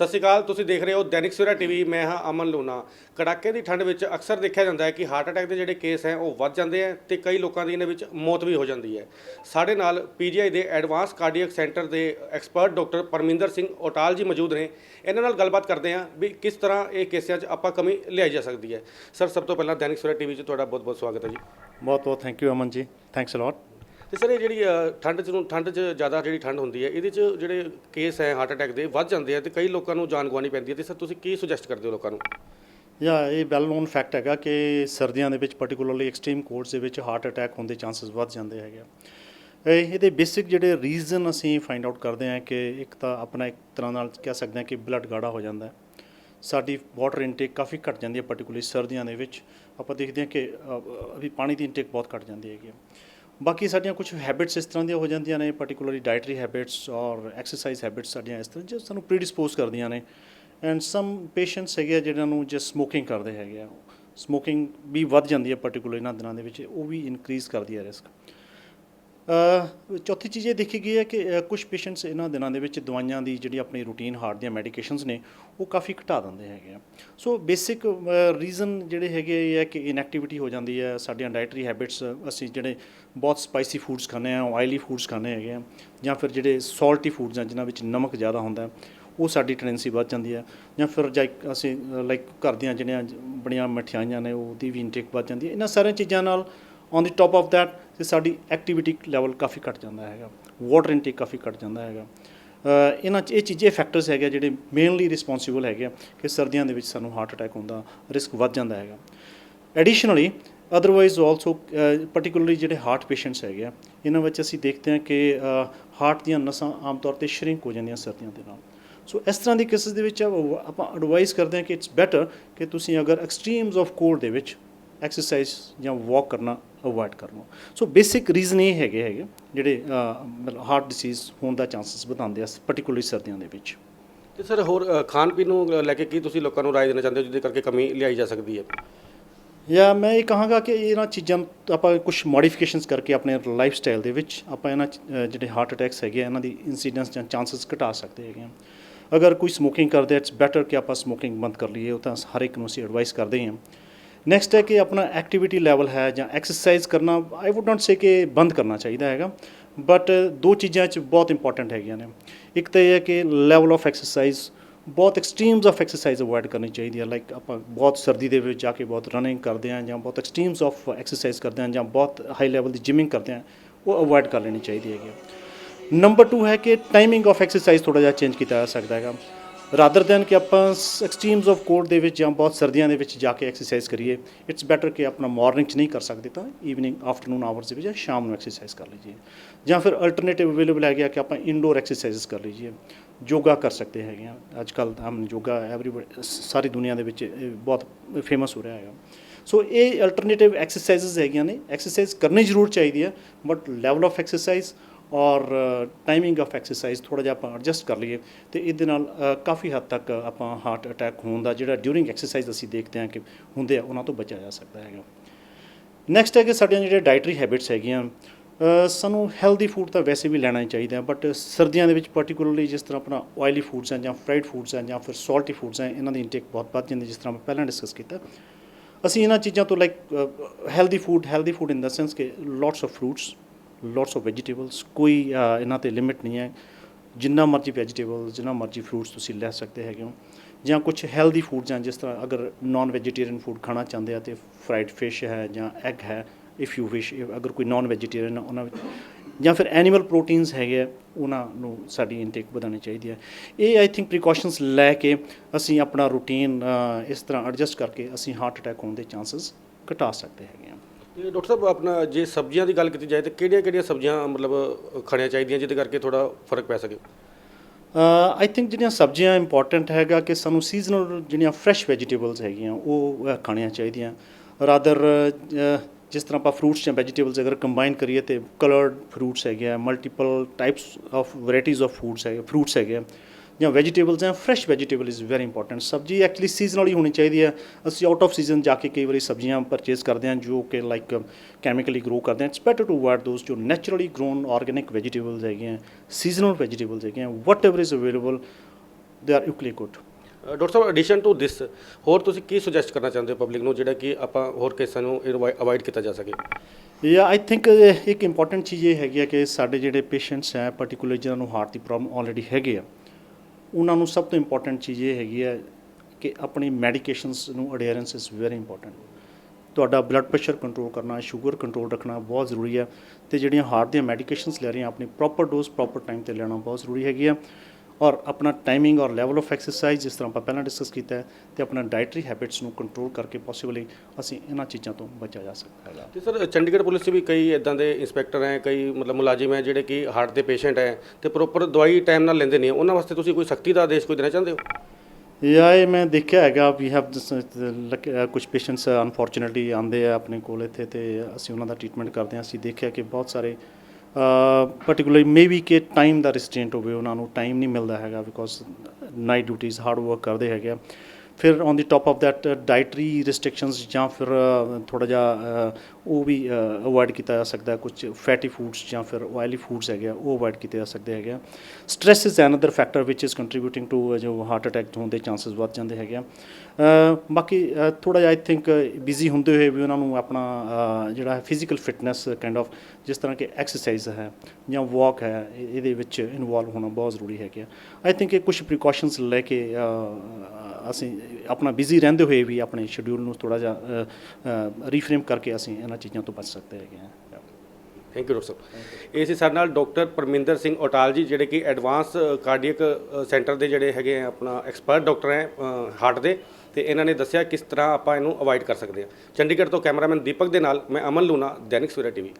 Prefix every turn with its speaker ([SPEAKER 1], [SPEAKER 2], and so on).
[SPEAKER 1] ਸਤਿ ਸ਼੍ਰੀ ਅਕਾਲ, ਤੁਸੀਂ ਦੇਖ ਰਹੇ ਹੋ ਦੈਨਿਕ ਸਵੇਰਾ ਟੀਵੀ, ਮੈਂ ਹਾਂ ਅਮਨ ਲੂਨਾ ਕੜਾਕੇ ਦੀ ਠੰਡ ਵਿੱਚ ਅਕਸਰ ਦੇਖਿਆ ਜਾਂਦਾ ਹੈ ਕਿ ਹਾਰਟ ਅਟੈਕ ਦੇ ਜਿਹੜੇ ਕੇਸ ਹੈ, ਉਹ ਵੱਧ ਜਾਂਦੇ ਹੈ ਤੇ ਕਈ ਲੋਕਾਂ ਦੀ ਇਹਨਾਂ ਵਿੱਚ ਮੌਤ ਵੀ ਹੋ ਜਾਂਦੀ ਹੈ। ਸਾਡੇ ਨਾਲ ਪੀਜੀਆਈ ਦੇ ਐਡਵਾਂਸ ਕਾਰਡੀਅਕ ਸੈਂਟਰ ਦੇ ਐਕਸਪਰਟ ਡਾਕਟਰ ਪਰਮਿੰਦਰ ਸਿੰਘ ਓਟਾਲ ਜੀ ਮੌਜੂਦ ਨੇ। ਇਹਨਾਂ ਨਾਲ ਗੱਲਬਾਤ ਕਰਦੇ ਹਾਂ ਵੀ ਕਿਸ ਤਰ੍ਹਾਂ ਇਹ ਕੇਸਾਂ 'ਚ ਆਪਾਂ ਕਮੀ ਲਿਆਈ ਜਾ ਸਕਦੀ ਹੈ। ਸਰ, ਸਭ ਤੋਂ ਪਹਿਲਾਂ ਦੈਨਿਕ ਸਵੇਰਾ ਟੀਵੀ 'ਚ ਤੁਹਾਡਾ ਬਹੁਤ ਬਹੁਤ ਸਵਾਗਤ ਹੈ ਜੀ।
[SPEAKER 2] ਬਹੁਤ ਬਹੁਤ thank you Aman ji. Thanks a ਲੋਟ
[SPEAKER 1] ਤੇ ਸਰ ਇਹ ਜਿਹੜੀ ਅ, ਠੰਡ 'ਚ ਠੰਡ 'ਚ ਜ਼ਿਆਦਾ ਜਿਹੜੀ ਠੰਡ ਹੁੰਦੀ ਹੈ ਇਹਦੇ 'ਚ ਜਿਹੜੇ ਕੇਸ ਹੈ ਹਾਰਟ ਅਟੈਕ ਦੇ ਵੱਧ ਜਾਂਦੇ ਆ ਤੇ ਕਈ ਲੋਕਾਂ ਨੂੰ ਜਾਨ ਗਵਾਉਣੀ ਪੈਂਦੀ ਹੈ ਤੇ ਸਰ ਤੁਸੀਂ ਕੀ ਸੁਜੈਸਟ ਕਰਦੇ ਹੋ ਲੋਕਾਂ ਨੂੰ?
[SPEAKER 2] ਯਾ ਇਹ ਵੈਲ ਨੋਨ ਫੈਕਟ ਹੈਗਾ ਕਿ ਸਰਦੀਆਂ ਦੇ ਵਿੱਚ ਪਾਰਟਿਕੂਲਰਲੀ ਐਕਸਟ੍ਰੀਮ ਕੋਲਡਸ ਦੇ ਵਿੱਚ ਹਾਰਟ ਅਟੈਕ ਹੋਣ ਦੇ ਚਾਂਸਸ ਵੱਧ ਜਾਂਦੇ ਹੈਗੇ ਆ। ਇਹਦੇ ਬੇਸਿਕ ਜਿਹੜੇ ਰੀਜ਼ਨ ਅਸੀਂ ਫਾਈਂਡ ਆਊਟ ਕਰਦੇ ਹਾਂ ਕਿ ਇੱਕ ਤਾਂ ਆਪਣਾ ਇੱਕ ਤਰ੍ਹਾਂ ਨਾਲ ਕਹਿ ਸਕਦੇ ਹਾਂ ਕਿ ਬਲੱਡ ਗਾੜਾ ਹੋ ਜਾਂਦਾ ਹੈ। ਸਾਡੀ ਵਾਟਰ ਇਨਟੇਕ ਕਾਫੀ ਘਟ ਜਾਂਦੀ ਹੈ ਪਾਰਟਿਕੂਲਰਲੀ ਸਰਦੀਆਂ ਦੇ ਵਿੱਚ। ਆਪਾਂ ਦੇਖਦੇ ਹਾਂ ਕਿ ਅ, ਅਭੀ ਪਾਣੀ ਦੀ ਇਨਟੇਕ ਬਹੁਤ ਘਟ ਜਾਂਦੀ ਹੈਗੀ ਹੈ। ਬਾਕੀ ਸਾਡੀਆਂ ਕੁਝ ਹੈਬਿਟਸ ਇਸ ਤਰ੍ਹਾਂ ਦੀਆਂ ਹੋ ਜਾਂਦੀਆਂ ਨੇ ਪਾਰਟਿਕੂਲਰਲੀ ਡਾਈਟਰੀ ਹੈਬਿਟਸ ਔਰ ਐਕਸਰਸਾਈਜ਼ ਹੈਬਿਟਸ ਸਾਡੀਆਂ ਇਸ ਤਰ੍ਹਾਂ, ਜੋ ਸਾਨੂੰ ਪ੍ਰੀਡਿਸਪੋਜ਼ ਕਰਦੀਆਂ ਨੇ। ਐਂਡ ਸਮ ਪੇਸ਼ੈਂਟਸ ਹੈਗੇ ਆ ਜਿਹਨਾਂ ਨੂੰ ਜੇ ਸਮੋਕਿੰਗ ਕਰਦੇ ਹੈਗੇ ਆ ਸਮੋਕਿੰਗ ਵੀ ਵੱਧ ਜਾਂਦੀ ਹੈ ਪਾਰਟਿਕੂਲਰ ਇਹਨਾਂ ਦਿਨਾਂ ਦੇ ਵਿੱਚ, ਉਹ ਵੀ ਇਨਕਰੀਜ਼ ਕਰਦੀ ਹੈ ਰਿਸਕ ਚੌਥੀ ਚੀਜ਼ ਇਹ ਦੇਖੀ ਗਈ ਹੈ ਕਿ ਕੁਝ ਪੇਸ਼ੈਂਟਸ ਇਹਨਾਂ ਦਿਨਾਂ ਦੇ ਵਿੱਚ ਦਵਾਈਆਂ ਦੀ ਜਿਹੜੀ ਆਪਣੀ ਰੂਟੀਨ ਹਾਰਟ ਦੀਆਂ ਮੈਡੀਕੇਸ਼ਨਸ ਨੇ ਉਹ ਕਾਫੀ ਘਟਾ ਦਿੰਦੇ ਹੈਗੇ ਆ। ਸੋ ਬੇਸਿਕ ਰੀਜ਼ਨ ਜਿਹੜੇ ਹੈਗੇ ਇਹ ਹੈ ਕਿ ਇਨਐਕਟੀਵਿਟੀ ਹੋ ਜਾਂਦੀ ਹੈ ਸਾਡੀਆਂ ਡਾਈਟਰੀ ਹੈਬਿਟਸ ਅਸੀਂ ਜਿਹੜੇ ਬਹੁਤ ਸਪਾਈਸੀ ਫੂਡਸ ਖਾਂਦੇ ਆ ਆਇਲੀ ਫੂਡਸ ਖਾਂਦੇ ਹੈਗੇ ਆ ਜਾਂ ਫਿਰ ਜਿਹੜੇ ਸਾਲਟੀ ਫੂਡਸ ਆ ਜਿਨ੍ਹਾਂ ਵਿੱਚ ਨਮਕ ਜ਼ਿਆਦਾ ਹੁੰਦਾ ਹੈ, ਉਹ ਸਾਡੀ ਟੈਂਡੈਂਸੀ ਵੱਧ ਜਾਂਦੀ ਹੈ। ਜਾਂ ਫਿਰ ਜਾਂ ਅਸੀਂ ਲਾਈਕ ਘਰ ਦੀਆਂ ਜਿਹੜੀਆਂ ਬਣੀਆਂ ਮਠਿਆਈਆਂ ਨੇ ਉਹਦੀ ਵੀ ਇਨਟੇਕ ਵੱਧ ਜਾਂਦੀ ਹੈ। ਇਹਨਾਂ ਸਾਰੀਆਂ ਚੀਜ਼ਾਂ ਨਾਲ on the top of that ਤੇ ਸਾਡੀ ਐਕਟੀਵਿਟੀ ਲੈਵਲ ਕਾਫੀ ਘਟ ਜਾਂਦਾ ਹੈਗਾ। ਵਾਟਰ ਇਨਟੇਕ ਕਾਫੀ ਘਟ ਜਾਂਦਾ ਹੈਗਾ। ਇਹਨਾਂ 'ਚ ਇਹ ਚੀਜ਼ੇ ਫੈਕਟਰਸ ਹੈਗੇ ਆ ਜਿਹੜੇ ਮੇਨਲੀ ਰਿਸਪੌਂਸਿਬਲ ਹੈਗੇ ਆ ਕਿ ਸਰਦੀਆਂ ਦੇ ਵਿੱਚ ਸਾਨੂੰ ਹਾਰਟ ਅਟੈਕ ਹੁੰਦਾ ਰਿਸਕ ਵੱਧ ਜਾਂਦਾ ਹੈਗਾ। ਐਡੀਸ਼ਨਲੀ ਅਦਰਵਾਈਜ਼ ਆਲਸੋ ਪਾਰਟਿਕੂਲਰਲੀ ਜਿਹੜੇ ਹਾਰਟ ਪੇਸ਼ੈਂਟਸ ਹੈਗੇ ਆ, ਇਹਨਾਂ ਵਿੱਚ ਅਸੀਂ ਦੇਖਦੇ ਹਾਂ ਕਿ ਹਾਰਟ ਦੀਆਂ ਨਸਾਂ ਆਮ ਤੌਰ ਤੇ ਸ਼ਰਿੰਕ ਹੋ ਜਾਂਦੀਆਂ ਸਰਦੀਆਂ ਦੇ ਨਾਲ। ਸੋ ਇਸ ਤਰ੍ਹਾਂ ਦੀ ਕੇਸਿਸ ਦੇ ਵਿੱਚ ਆਪਾਂ ਆਪਾਂ ਐਡਵਾਈਸ ਕਰਦੇ ਹਾਂ ਕਿ ਇਟਸ ਬੈਟਰ ਕਿ ਤੁਸੀਂ ਅਗਰ ਐਕਸਟ੍ਰੀਮਸ ਆਫ ਕੋਲਡ ਦੇ ਵਿੱਚ ਐਕਸਰਸਾਈਜ਼ ਜਾਂ ਵਾਕ ਕਰਨਾ ਅਵੋਇਡ ਕਰਨਾ। ਸੋ ਬੇਸਿਕ ਰੀਜ਼ਨ ਇਹ ਹੈਗੇ ਹੈਗੇ ਜਿਹੜੇ ਮਤਲਬ ਹਾਰਟ ਡਿਸੀਜ਼ ਹੋਣ ਦਾ ਚਾਂਸਸ ਵਧਾਉਂਦੇ ਆ ਪਾਰਟਿਕੂਲਰਲੀ ਸਰਦੀਆਂ ਦੇ ਵਿੱਚ।
[SPEAKER 1] ਤੇ ਸਰ ਹੋਰ ਖਾਣ ਪੀਣ ਨੂੰ ਲੈ ਕੇ ਕੀ ਤੁਸੀਂ ਲੋਕਾਂ ਨੂੰ ਰਾਏ ਦੇਣਾ ਚਾਹੁੰਦੇ ਹੋ ਜਿਹਦੇ ਕਰਕੇ ਕਮੀ ਲਿਆਈ ਜਾ ਸਕਦੀ ਹੈ?
[SPEAKER 2] ਜਾਂ ਮੈਂ ਇਹ ਕਹਾਂਗਾ ਕਿ ਇਹਨਾਂ ਚੀਜ਼ਾਂ ਆਪਾਂ ਕੁਝ ਮੋਡੀਫਿਕੇਸ਼ਨਸ ਕਰਕੇ ਆਪਣੇ ਲਾਈਫ ਸਟਾਈਲ ਦੇ ਵਿੱਚ ਆਪਾਂ ਇਹਨਾਂ ਜਿਹੜੇ ਹਾਰਟ ਅਟੈਕਸ ਹੈਗੇ ਆ ਇਹਨਾਂ ਦੀ ਇਨਸੀਡੈਂਸ ਜਾਂ ਚਾਂਸਸ ਘਟਾ ਸਕਦੇ ਹੈਗੇ ਆ। ਅਗਰ ਕੋਈ ਸਮੋਕਿੰਗ ਕਰਦਾ ਇਟਸ ਬੈਟਰ ਕਿ ਆਪਾਂ ਸਮੋਕਿੰਗ ਬੰਦ ਕਰ ਲਈਏ ਉਹ ਤਾਂ ਹਰ ਇੱਕ ਨੂੰ ਅਸੀਂ ਐਡਵਾਈਸ ਕਰਦੇ ਹਾਂ। ਨੈਕਸਟ ਹੈ ਕਿ ਆਪਣਾ ਐਕਟੀਵਿਟੀ ਲੈਵਲ ਹੈ ਜਾਂ ਐਕਸਰਸਾਈਜ਼ ਕਰਨਾ ਆਈ ਊਡ ਨਾਟ ਸੇ ਕਿ ਬੰਦ ਕਰਨਾ ਚਾਹੀਦਾ ਹੈਗਾ ਬਟ ਦੋ ਚੀਜ਼ਾਂ 'ਚ ਬਹੁਤ ਇੰਪੋਰਟੈਂਟ ਹੈਗੀਆਂ ਨੇ। ਇੱਕ ਤਾਂ ਇਹ ਹੈ ਕਿ ਲੈਵਲ ਆਫ ਐਕਸਰਸਾਈਜ਼ ਬਹੁਤ ਐਕਸਟ੍ਰੀਮਸ ਆਫ ਐਕਸਰਸਾਈਜ਼ ਅਵੋਇਡ ਕਰਨੀ ਚਾਹੀਦੀ ਹੈ। ਲਾਈਕ ਆਪਾਂ ਬਹੁਤ ਸਰਦੀ ਦੇ ਵਿੱਚ ਜਾ ਕੇ ਬਹੁਤ ਰਨਿੰਗ ਕਰਦੇ ਹਾਂ ਜਾਂ ਬਹੁਤ ਐਕਸਟ੍ਰੀਮਸ ਆਫ ਐਕਸਰਸਾਈਜ਼ ਕਰਦੇ ਹਾਂ ਜਾਂ ਬਹੁਤ ਹਾਈ ਲੈਵਲ ਦੀ ਜਿਮਿੰਗ ਕਰਦੇ ਹਾਂ, ਉਹ ਅਵੋਇਡ ਕਰ ਲੈਣੀ ਚਾਹੀਦੀ ਹੈਗੀ ਨੰਬਰ 2 ਹੈ ਕਿ ਟਾਈਮਿੰਗ ਆਫ ਐਕਸਰਸਾਈਜ਼ ਥੋੜਾ ਜਿਹਾ ਚੇਂਜ ਕੀਤਾ ਜਾ ਸਕਦਾ ਹੈਗਾ। ਰਾਦਰ ਦੈਨ ਕਿ ਆਪਾਂ ਐਕਸਟ੍ਰੀਮਸ ਆਫ ਕੋਲਡ ਦੇ ਵਿੱਚ ਜਾਂ ਬਹੁਤ ਸਰਦੀਆਂ ਦੇ ਵਿੱਚ ਜਾ ਕੇ ਐਕਸਰਸਾਈਜ਼ ਕਰੀਏ ਇਟਸ ਬੈਟਰ ਕਿ ਆਪਣਾ ਮਾਰਨਿੰਗ 'ਚ ਨਹੀਂ ਕਰ ਸਕਦੇ ਤਾਂ ਈਵਨਿੰਗ ਆਫਟਰਨੂਨ ਆਵਰਸ ਦੇ ਵਿੱਚ ਜਾਂ ਸ਼ਾਮ ਨੂੰ ਐਕਸਰਸਾਈਜ਼ ਕਰ ਲਈਏ। ਜਾਂ ਫਿਰ ਅਲਟਰਨੇਟਿਵ ਅਵੇਲੇਬਲ ਹੈ ਗਿਆ ਕਿ ਆਪਾਂ ਇਨਡੋਰ ਐਕਸਰਸਾਈਜ਼ ਕਰ ਲਈਏ। ਯੋਗਾ ਕਰ ਸਕਦੇ ਹੈਗੇ ਆ। ਅੱਜ ਕੱਲ ਤਾਂ ਯੋਗਾ ਐਵਰੀ ਸਾਰੀ ਦੁਨੀਆ ਦੇ ਵਿੱਚ ਬਹੁਤ ਫੇਮਸ ਹੋ ਰਿਹਾ ਹੈਗਾ। ਸੋ ਇਹ ਅਲਟਰਨੇਟਿਵ ਐਕਸਰਸਾਈਜ਼ਸ ਹੈਗੀਆਂ ਨੇ। ਐਕਸਰਸਾਈਜ਼ ਕਰਨੀ ਜ਼ਰੂਰ ਚਾਹੀਦੀ ਹੈ ਬਟ ਲੈਵਲ ਆਫ ਐਕਸਰਸਾਈਜ਼ ਔਰ ਟਾਈਮਿੰਗ ਆਫ ਐਕਸਰਸਾਈਜ਼ ਥੋੜਾ ਜਿਹਾ ਆਪਾਂ ਐਡਜਸਟ ਕਰ ਲਈਏ ਤੇ ਇਹਦੇ ਨਾਲ ਕਾਫੀ ਹੱਦ ਤੱਕ ਆਪਾਂ ਹਾਰਟ ਅਟੈਕ ਹੋਣ ਦਾ ਜਿਹੜਾ ਡਿਊਰਿੰਗ ਐਕਸਰਸਾਈਜ਼ ਅਸੀਂ ਦੇਖਦੇ ਹਾਂ ਕਿ ਹੁੰਦੇ ਆ, ਉਹਨਾਂ ਤੋਂ ਬਚਿਆ ਜਾ ਸਕਦਾ ਹੈਗਾ। ਨੈਕਸਟ ਹੈ ਕਿ ਸਾਡੀਆਂ ਜਿਹੜੇ ਡਾਈਟਰੀ ਹੈਬਿਟਸ ਹੈਗੀਆਂ ਸਾਨੂੰ ਹੈਲਦੀ ਫੂਡ ਤਾਂ ਵੈਸੇ ਵੀ ਲੈਣਾ ਹੀ ਚਾਹੀਦਾ ਬਟ ਸਰਦੀਆਂ ਦੇ ਵਿੱਚ ਪਾਰਟਿਕੂਲਰਲੀ ਜਿਸ ਤਰ੍ਹਾਂ ਆਪਣਾ ਆਇਲੀ ਫੂਡਸ ਹੈ ਜਾਂ ਫਰਾਈਡ ਫੂਡਸ ਹੈ ਜਾਂ ਫਿਰ ਸਾਲਟੀ ਫੂਡਸ ਹੈ ਇਹਨਾਂ ਦੀ ਇਨਟੇਕ ਬਹੁਤ ਵੱਧ ਜਾਂਦੀ ਜਿਸ ਤਰ੍ਹਾਂ ਮੈਂ ਪਹਿਲਾਂ ਡਿਸਕਸ ਕੀਤਾ। ਅਸੀਂ ਇਹਨਾਂ ਚੀਜ਼ਾਂ ਤੋਂ like healthy food healthy food in the sense ਕਿ lots of fruits lots of vegetables ਕੋਈ ਇਹਨਾਂ ਤੇ ਲਿਮਿਟ ਨਹੀਂ ਹੈ। ਜਿੰਨਾ ਮਰਜ਼ੀ ਵੈਜੀਟੇਬਲ ਜਿੰਨਾ ਮਰਜ਼ੀ ਫਰੂਟਸ ਤੁਸੀਂ ਲੈ ਸਕਦੇ ਹੈਗੇ ਹੋ। ਜਾਂ ਕੁਝ ਹੈਲਦੀ ਫੂਡਸ ਹਨ ਜਿਸ ਤਰ੍ਹਾਂ ਅਗਰ ਨਾਨ ਵੈਜੀਟੇਰੀਅਨ ਫੂਡ ਖਾਣਾ ਚਾਹੁੰਦੇ ਆ ਤੇ ਫਰਾਈਡ ਫਿਸ਼ ਹੈ ਜਾਂ ਐਗ ਹੈ ਇਫ ਯੂ ਵਿਸ਼ ਅਗਰ ਕੋਈ ਨਾਨ ਵੈਜੀਟੇਰੀਅਨ ਉਹਨਾਂ ਵਿੱਚ। ਜਾਂ ਫਿਰ ਐਨੀਮਲ ਪ੍ਰੋਟੀਨਸ ਹੈਗੇ ਆ, ਉਹਨਾਂ ਨੂੰ ਸਾਡੀ ਇਨਟੇਕ ਵਧਾਉਣੀ ਚਾਹੀਦੀ ਹੈ। ਇਹ ਆਈ ਥਿੰਕ ਪ੍ਰੀਕਾਸ਼ਨਸ ਲੈ ਕੇ ਅਸੀਂ ਆਪਣਾ ਰੂਟੀਨ ਇਸ ਤਰ੍ਹਾਂ ਐਡਜਸਟ ਕਰਕੇ ਅਸੀਂ ਹਾਰਟ ਅਟੈਕ ਹੋਣ ਦੇ ਚਾਂਸਸ ਘਟਾ ਸਕਦੇ ਹੈਗੇ ਹਾਂ
[SPEAKER 1] ਤੇ ਡਾਕਟਰ ਸਾਹਿਬ, ਆਪਣਾ ਜੇ ਸਬਜ਼ੀਆਂ ਦੀ ਗੱਲ ਕੀਤੀ ਜਾਏ ਤਾਂ ਕਿਹੜੀਆਂ ਕਿਹੜੀਆਂ ਸਬਜ਼ੀਆਂ, ਮਤਲਬ, ਖਾਣੀਆਂ ਚਾਹੀਦੀਆਂ ਜਿਹਦੇ ਕਰਕੇ ਥੋੜਾ ਫ਼ਰਕ ਪੈ ਸਕੇ?
[SPEAKER 2] ਆਈ ਥਿੰਕ ਜਿਹੜੀਆਂ ਸਬਜ਼ੀਆਂ ਇੰਪੋਰਟੈਂਟ ਹੈਗਾ ਕਿ ਸਾਨੂੰ ਸੀਜ਼ਨਲ ਜਿਹੜੀਆਂ ਫਰੈਸ਼ ਵੈਜੀਟੇਬਲਸ ਹੈਗੀਆਂ, ਉਹ ਖਾਣੀਆਂ ਚਾਹੀਦੀਆਂ। ਰਾਦਰ ਜਿਸ ਤਰ੍ਹਾਂ ਆਪਾਂ ਫਰੂਟਸ ਜਾਂ ਵੈਜੀਟੇਬਲਸ ਅਗਰ ਕੰਬਾਈਨ ਕਰੀਏ ਤੇ ਕਲਰਡ ਫਰੂਟਸ ਹੈਗੇ ਆ multiple types of varieties of foods ਹੈਗੇ ਫਰੂਟਸ ਹੈਗੇ ਆ। ਜਾਂ ਵੈਜੀਟੇਬਲਸ ਹੈ fresh vegetable is very important ਸਬਜ਼ੀ ਐਕਚੁਅਲੀ ਸੀਜ਼ਨਲੀ ਹੋਣੀ ਚਾਹੀਦੀ ਹੈ। ਅਸੀਂ ਆਊਟ ਆਫ ਸੀਜ਼ਨ ਜਾ ਕੇ ਕਈ ਵਾਰੀ ਸਬਜ਼ੀਆਂ ਪਰਚੇਸ ਕਰਦੇ ਹਾਂ ਜੋ ਕਿ ਲਾਈਕ ਕੈਮੀਕਲੀ ਗਰੋ ਕਰਦੇ ਹਾਂ। It's better to avoid those ਜੋ ਨੈਚੁਰਲੀ ਗਰੋਨ ਆਰਗੈਨਿਕ ਵੈਜੀਟੇਬਲਸ ਹੈਗੀਆਂ ਸੀਜ਼ਨਲ ਵੈਜੀਟੇਬਲਸ ਹੈਗੀਆਂ whatever is available they are equally good
[SPEAKER 1] doctor Sahib addition to this ਹੋਰ ਤੁਸੀਂ ਕੀ ਸੁਜੈਸਟ ਕਰਨਾ ਚਾਹੁੰਦੇ ਹੋ ਪਬਲਿਕ ਨੂੰ ਜਿਹੜਾ ਕਿ ਆਪਾਂ ਹੋਰ ਕੇਸਾਂ ਨੂੰ ਅਵੋਇਡ ਕੀਤਾ ਜਾ ਸਕੇ?
[SPEAKER 2] ਯਾ ਆਈ ਥਿੰਕ ਇੱਕ ਇੰਪੋਰਟੈਂਟ ਚੀਜ਼ ਇਹ ਹੈਗੀ ਆ ਕਿ ਸਾਡੇ ਜਿਹੜੇ ਪੇਸ਼ੈਂਟਸ ਹੈ ਪਾਰਟਿਕੂਲਰ ਜਿਹਨਾਂ ਨੂੰ ਹਾਰਟ ਦੀ ਪ੍ਰੋਬਲਮ ਆਲਰੇਡੀ ਹੈਗੇ ਆ। ਉਹਨਾਂ ਨੂੰ ਸਭ ਤੋਂ ਇੰਪੋਰਟੈਂਟ ਚੀਜ਼ ਇਹ ਹੈਗੀ ਹੈ ਕਿ ਆਪਣੀ ਮੈਡੀਕੇਸ਼ਨਸ ਨੂੰ ਅਡੇਅਰੈਂਸ ਇਜ਼ ਵੈਰੀ ਇੰਪੋਰਟੈਂਟ ਤੁਹਾਡਾ ਬਲੱਡ ਪ੍ਰੈਸ਼ਰ ਕੰਟਰੋਲ ਕਰਨਾ ਸ਼ੂਗਰ ਕੰਟਰੋਲ ਰੱਖਣਾ ਬਹੁਤ ਜ਼ਰੂਰੀ ਹੈ ਤੇ ਜਿਹੜੀਆਂ ਹਾਰਟ ਦੀਆਂ ਮੈਡੀਕੇਸ਼ਨਸ ਲੈ ਰਹੀਆਂ, ਆਪਣੀ ਪ੍ਰੋਪਰ ਡੋਜ਼ ਪ੍ਰੋਪਰ ਟਾਈਮ ਤੇ ਲੈਣਾ ਬਹੁਤ ਜ਼ਰੂਰੀ ਹੈਗੀ ਆ ਔਰ ਆਪਣਾ ਟਾਈਮਿੰਗ ਔਰ ਲੈਵਲ ਆਫ ਐਕਸਰਸਾਈਜ਼ ਜਿਸ ਤਰ੍ਹਾਂ ਆਪਾਂ ਪਹਿਲਾਂ ਡਿਸਕਸ ਕੀਤਾ ਹੈ ਤੇ ਆਪਣਾ ਡਾਈਟਰੀ ਹੈਬਿਟਸ ਨੂੰ ਕੰਟਰੋਲ ਕਰਕੇ ਪੋਸੀਬਲੀ ਅਸੀਂ ਇਹਨਾਂ ਚੀਜ਼ਾਂ ਤੋਂ ਬਚਿਆ ਜਾ ਸਕਦਾ ਹੈਗਾ
[SPEAKER 1] ਤੇ ਸਰ ਚੰਡੀਗੜ੍ਹ ਪੁਲਿਸ 'ਚ ਵੀ ਕਈ ਇਦਾਂ ਦੇ ਇੰਸਪੈਕਟਰ ਹੈ ਕਈ ਮਤਲਬ ਮੁਲਾਜ਼ਮ ਹੈ ਜਿਹੜੇ ਕਿ ਹਾਰਟ ਦੇ ਪੇਸ਼ੈਂਟ ਹੈ ਤੇ ਪ੍ਰੋਪਰ ਦਵਾਈ ਟਾਈਮ ਨਾਲ ਲੈਂਦੇ ਨਹੀਂ ਉਹਨਾਂ ਵਾਸਤੇ ਤੁਸੀਂ ਕੋਈ ਸਖਤੀ ਦਾ ਆਦੇਸ਼ ਕੋਈ ਦੇਣਾ ਚਾਹੁੰਦੇ ਹੋ?
[SPEAKER 2] ਯਾ ਇਹ ਮੈਂ ਦੇਖਿਆ ਹੈਗਾ ਵੀ ਹੈਵ ਕੁਝ ਪੇਸ਼ੈਂਟਸ ਅਨਫੋਰਚੂਨਟਲੀ ਆਉਂਦੇ ਆ ਆਪਣੇ ਕੋਲ ਇੱਥੇ ਤੇ ਅਸੀਂ ਉਹਨਾਂ ਦਾ ਟ੍ਰੀਟਮੈਂਟ ਕਰਦੇ ਹਾਂ। ਅਸੀਂ ਦੇਖਿਆ ਕਿ ਬਹੁਤ ਸਾਰੇ ਪਾਰਟਿਕੂਲਰਲੀ ਮੇਬੀ ਕਿ ਟਾਈਮ ਦਾ ਰਿਸਟ੍ਰੇਂਟ ਹੋਵੇ, ਉਹਨਾਂ ਨੂੰ ਟਾਈਮ ਨਹੀਂ ਮਿਲਦਾ ਹੈਗਾ because night duties hard work ਕਰਦੇ ਹੈਗੇ ਆ। ਫਿਰ on the top of that dietary restrictions ਜਾਂ ਫਿਰ uh, ਥੋੜਾ ਜਿਹਾ uh, ਉਹ ਵੀ uh, ਅਵੋਇਡ ਕੀਤਾ ਜਾ ਸਕਦਾ ਕੁਝ ਫੈਟੀ ਫੂਡਸ ਜਾਂ ਫਿਰ ਆਇਲੀ ਫੂਡਸ ਹੈਗੇ ਆ ਉਹ ਅਵੋਇਡ ਕੀਤੇ ਜਾ ਸਕਦੇ ਹੈਗੇ ਆ। Stress is another factor which is contributing to ਜੋ ਹਾਰਟ ਅਟੈਕ ਹੋਣ ਦੇ ਚਾਂਸਸ ਵੱਧ ਜਾਂਦੇ ਹੈਗੇ ਆ। ਬਾਕੀ ਥੋੜਾ ਜਿਹਾ ਆਈ ਥਿੰਕ ਬਿਜ਼ੀ ਹੁੰਦੇ ਹੋਏ ਵੀ ਉਹਨਾਂ ਨੂੰ ਆਪਣਾ ਅ, ਜਿਹੜਾ ਫਿਜ਼ੀਕਲ ਫਿਟਨੈਸ ਕਾਈਂਡ ਆਫ ਜਿਸ ਤਰ੍ਹਾਂ ਕਿ ਐਕਸਰਸਾਈਜ਼ ਹੈ ਜਾਂ ਵਾਕ ਹੈ ਇਹ- ਇਹਦੇ ਵਿੱਚ ਇਨਵੋਲਵ ਹੋਣਾ ਬਹੁਤ ਜ਼ਰੂਰੀ ਹੈਗਾ ਆਈ ਥਿੰਕ ਇਹ ਕੁਝ ਪ੍ਰੀਕਾਸ਼ਨਸ ਲੈ ਕੇ ਅਸੀਂ ਆਪਣਾ ਬਿਜ਼ੀ ਰਹਿੰਦੇ ਹੋਏ ਵੀ ਆਪਣੇ ਸ਼ਡਿਊਲ ਨੂੰ ਥੋੜਾ ਜਿਹਾ ਰੀਫਰੇਮ ਕਰਕੇ ਅਸੀਂ ਇਹਨਾਂ ਚੀਜ਼ਾਂ ਤੋਂ ਬਚ ਸਕਦੇ ਹੈਗੇ ਹਾਂ।
[SPEAKER 1] ਥੈਂਕ ਯੂ ਡਾਕਟਰ ਸਾਹਿਬ ਇਹ ਸੀ ਸਾਡੇ ਨਾਲ ਡਾਕਟਰ ਪਰਮਿੰਦਰ ਸਿੰਘ ਓਟਾਲ ਜੀ, ਜਿਹੜੇ ਕਿ ਐਡਵਾਂਸ ਕਾਰਡੀਅਕ ਸੈਂਟਰ ਦੇ ਜਿਹੜੇ ਹੈਗੇ ਆ, ਆਪਣਾ ਐਕਸਪਰਟ ਡਾਕਟਰ ਹੈ ਹਾਰਟ ਦੇ। ਤੇ ਇਹਨਾਂ ਨੇ ਦੱਸਿਆ ਕਿਸ ਤਰ੍ਹਾਂ ਆਪਾਂ ਇਹਨੂੰ ਅਵੋਇਡ ਕਰ ਸਕਦੇ ਹਾਂ। ਚੰਡੀਗੜ੍ਹ ਤੋਂ ਕੈਮਰਾਮੈਨ ਦੀਪਕ ਦੇ ਨਾਲ, ਮੈਂ ਅਮਨ ਲੂਨਾ ਦੈਨਿਕ ਸਵੇਰਾ ਟੀਵੀ।